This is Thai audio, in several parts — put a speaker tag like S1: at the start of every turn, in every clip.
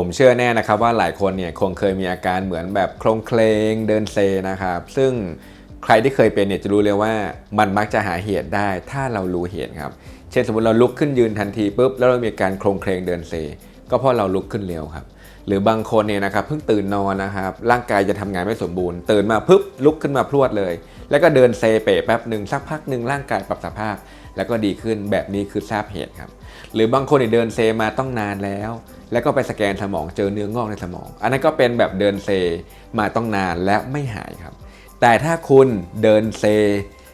S1: ผมเชื่อแน่นะครับว่าหลายคนเนี่ยคงเคยมีอาการเหมือนแบบโครงเคลงเดินเซนะครับ ซึ่งใครที่เคยเป็นเนี่ยจะรู้เลยว่ามันมักจะหาเหตุได้ถ้าเรารู้เหตุครับ เช่นสมมติเราลุกขึ้นยืนทันทีปุ๊บแล้วเรามีการโครงเคลงเดินเซ ก็เพราะเราลุกขึ้นเร็วครับ หรือบางคนเนี่ยนะครับเพิ่งตื่นนอนนะครับร่างกายจะทำงานไม่สมบูรณ์ ตื่นมาปุ๊บลุกขึ้นมาพรวดเลย แล้วก็เดินเซเป๋แป๊บหนึ่งสักพักหนึ่งร่างกายปรับสภาพ แล้วก็ดีขึ้นแบบนี้คือทราบเหตุครับ หรือบางคนเนี่ยเดินเซมาต้องนานแล้ว แล้วก็ไปสแกนสมองเจอเนื้องอกในสมอง อันนั้นก็เป็นแบบเดินเซมาต้องนานและไม่หายครับ แต่ถ้าคุณเดินเซ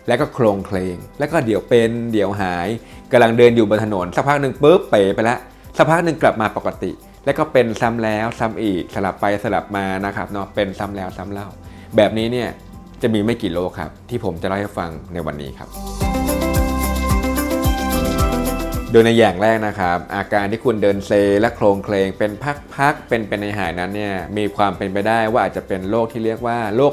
S1: แล้วก็โครงเคลง แล้วก็เดี๋ยวเป็นเดี๋ยวหายกำลังเดินอยู่บนถนนสักพักหนึ่งปุ๊บเป๋ไปแล้วสักพักหนึ่งกลับมาปกติ แล้วก็เป็นซ้ำแล้วซ้ำอีกสลับไปสลับมานะครับเนาะเป็นซ้ำแล้วซ้ำเล่า แบบนี้เนี่ยจะมีไม่กี่โรคครับ ที่ผมจะเล่าให้ฟังในวันนี้ครับ โดยในอย่างแรกนะครับ อาการที่คุณเดินเซและโครงเคลงเป็นพักๆเป็นเป็นในหายนั้นเนี่ยมีความเป็นไปได้ว่าอาจจะเป็นโรคที่เรียกว่าโรค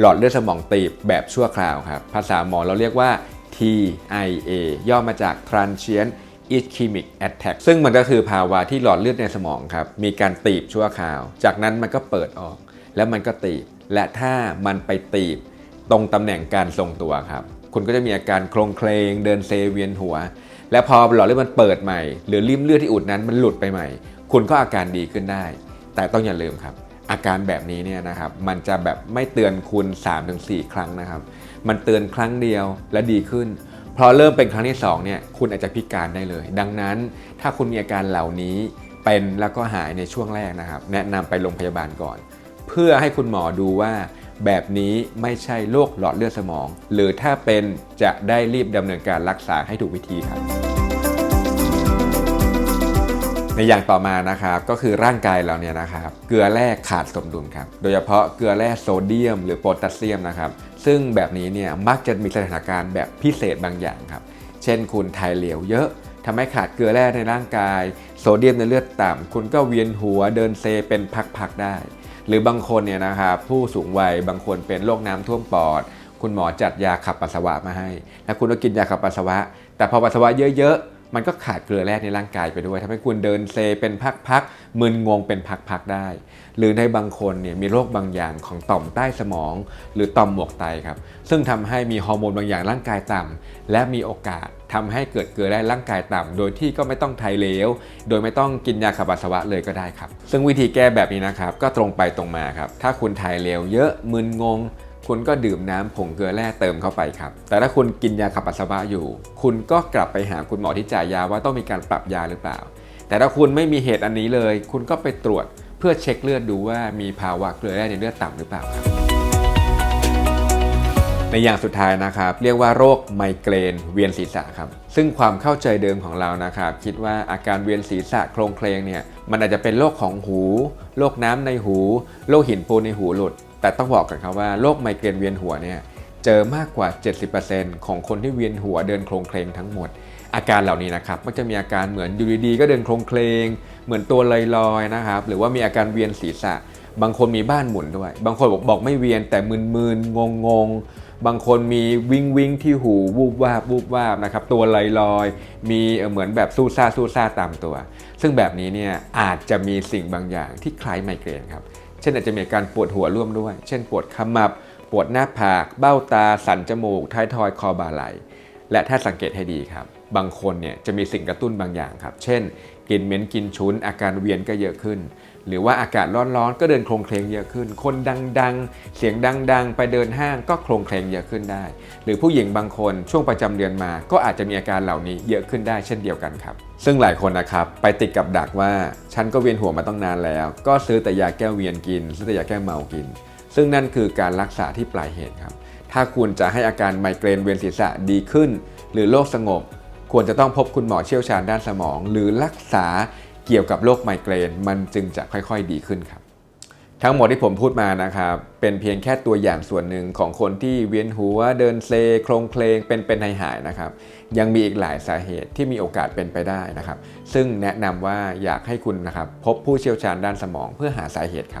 S1: หลอดเลือดสมองตีบแบบชั่วคราวครับ ภาษาหมอเราเรียกว่า TIA ย่อมาจาก Transient Ischemic Attack ซึ่งมันก็คือภาวะที่หลอดเลือดในสมองครับ มีการตีบชั่วคราว จากนั้นมันก็เปิดออก แล้วมันก็ตีบ และถ้ามันไปตีบ ตรงตำแหน่งการทรงตัวครับ คุณก็จะมีอาการโครงเคลงเดินเซเวียนหัว และพอหลอดเลือดมันเปิดใหม่ หรือริมเลือดที่อุดนั้นมันหลุดไปใหม่ คุณก็อาการดีขึ้นได้ แต่ต้องอย่าลืมครับ อาการแบบนี้เนี่ยนะครับมันจะแบบไม่เตือนคุณ 3-4 ครั้งนะครับ มันเตือนครั้งเดียวและดีขึ้นพอเริ่มเป็นครั้งที่2เนี่ยคุณอาจจะพิการได้เลย ดังนั้นถ้าคุณมีอาการเหล่านี้เป็นแล้วก็หายในช่วงแรกนะครับ แนะนำไปโรงพยาบาลก่อน เพื่อให้คุณหมอดูว่าแบบนี้ไม่ใช่โรคหลอดเลือดสมอง หรือถ้าเป็นจะได้รีบดำเนินการรักษาให้ถูกวิธีครับ อย่างต่อมานะครับก็คือร่างกายเราเนี่ยนะครับเกลือแร่ขาดสมดุลครับโดยเฉพาะเกลือแร่โซเดียม หรือโพแทสเซียมนะครับซึ่งแบบนี้เนี่ยมักจะมีสถานการณ์แบบพิเศษบางอย่างครับเช่นคุณไทยเหลวเยอะทำให้ขาดเกลือแร่ในร่างกาย โซเดียมในเลือดต่ำคุณก็เวียนหัวเดินเซเป็นพักๆได้ หรือบางคนเนี่ยนะครับผู้สูงวัยบางคนเป็นโรคน้ำท่วมปอด คุณหมอจัดยาขับปัสสาวะมาให้ แล้วคุณก็กินยาขับปัสสาวะ แต่พอปัสสาวะเยอะๆ มันก็ขาดเกลือแร่ในร่างกายไปด้วยทำให้คุณเดินเซเป็นพักๆมึนงงเป็นพักๆได้ หรือในบางคนเนี่ยมีโรคบางอย่างของต่อมใต้สมอง หรือต่อมหมวกไตครับ ซึ่งทำให้มีฮอร์โมนบางอย่างร่างกายต่ำและมีโอกาสทำให้เกิดเกลือแร่ร่างกายต่ำโดยที่ก็ไม่ต้องไทเลวโดยไม่ต้องกินยาขับปัสสาวะเลยก็ได้ครับ ซึ่งวิธีแก้แบบนี้นะครับก็ตรงไปตรงมาครับถ้าคุณถ่ายเลวเยอะมึนงง คุณก็ดื่มน้ำผงเกลือแร่เติมเข้าไปครับ แต่ถ้าคุณกินยาขับปัสสาวะอยู่ คุณก็กลับไปหาคุณหมอที่จ่ายยาว่าต้องมีการปรับยาหรือเปล่า แต่ถ้าคุณไม่มีเหตุอันนี้เลย คุณก็ไปตรวจเพื่อเช็คเลือดดูว่ามีภาวะเกลือแร่ในเลือดต่ำหรือเปล่าครับในอย่างสุดท้ายนะครับเรียกว่าโรคไมเกรนเวียนศีรษะครับซึ่งความเข้าใจเดิมของเรานะครับคิดว่าอาการเวียนศีรษะโครงเคลงเนี่ยมันอาจจะเป็นโรคของหูโรคน้ำในหูโรคหินปูนในหูหลุด แต่ต้องบอกกันครับว่าโรคไมเกรนเวียนหัวเนี่ยเจอมากกว่า 70%ของคนที่เวียนหัวเดินโครงเคลงทั้งหมด อาการเหล่านี้นะครับก็จะมีอาการเหมือนอยู่ดีๆก็เดินโครงเคลง เหมือนตัวลอยๆนะครับหรือว่ามีอาการเวียนศีรษะ บางคนมีบ้านหมุนด้วย บางคนบอกบอกไม่เวียนแต่มึนๆงงๆ บางคนมีวิงวิงที่หูวูบวาบวูบวาบนะครับตัวลอยลอยๆมีเอ่อเหมือนแบบสู้ซ่าสู้ซ่าตามตัว ซึ่งแบบนี้เนี่ยอาจจะมีสิ่งบางอย่างที่คล้ายไมเกรนครับ เช่นอาจจะมีการปวดหัวร่วมด้วย เช่น ปวดขมับ ปวดหน้าผาก เบ้าตา สันจมูก ท้ายทอย คอบ่าไหล และถ้าสังเกตให้ดีครับ บางคนเนี่ยจะมีสิ่งกระตุ้นบางอย่างครับ เช่น กินเหม็นกินชุนอาการเวียนก็เยอะขึ้น หรือว่าอากาศร้อนๆก็เดินโครงเคลงเยอะขึ้น คนดังๆ เสียงดังๆ ไปเดินห้างก็โครงเคลงเยอะขึ้นได้ หรือผู้หญิงบางคนช่วงประจำเดือนมา ก็อาจจะมีอาการเหล่านี้เยอะขึ้นได้เช่นเดียวกันครับ ซึ่งหลายคนนะครับไปติดกับดักว่าฉันก็เวียนหัวมาต้องนานแล้ว ก็ซื้อแต่ยาแก้เวียนกิน ซื้อแต่ยาแก้เมากิน ซึ่งนั่นคือการรักษาที่ปลายเหตุครับถ้าคุณจะให้อาการไมเกรนเวียนศีรษะดีขึ้น หรือโรคสงบ ควรจะต้องพบคุณหมอเชี่ยวชาญด้านสมอง หรือรักษาเกี่ยวกับโรคไมเกรน มันจึงจะค่อยๆดีขึ้นครับ ทั้งหมดที่ผมพูดมานะครับเป็นเพียงแค่ตัวอย่างส่วนหนึ่งของคนที่เวียนหัวเดินเซโครงเคลงเป็นเป็นหายหายๆนะครับ ยังมีอีกหลายสาเหตุที่มีโอกาสเป็นไปได้นะครับ ซึ่งแนะนำว่าอยากให้คุณนะครับพบผู้เชี่ยวชาญด้านสมองเพื่อหาสาเหตุครับ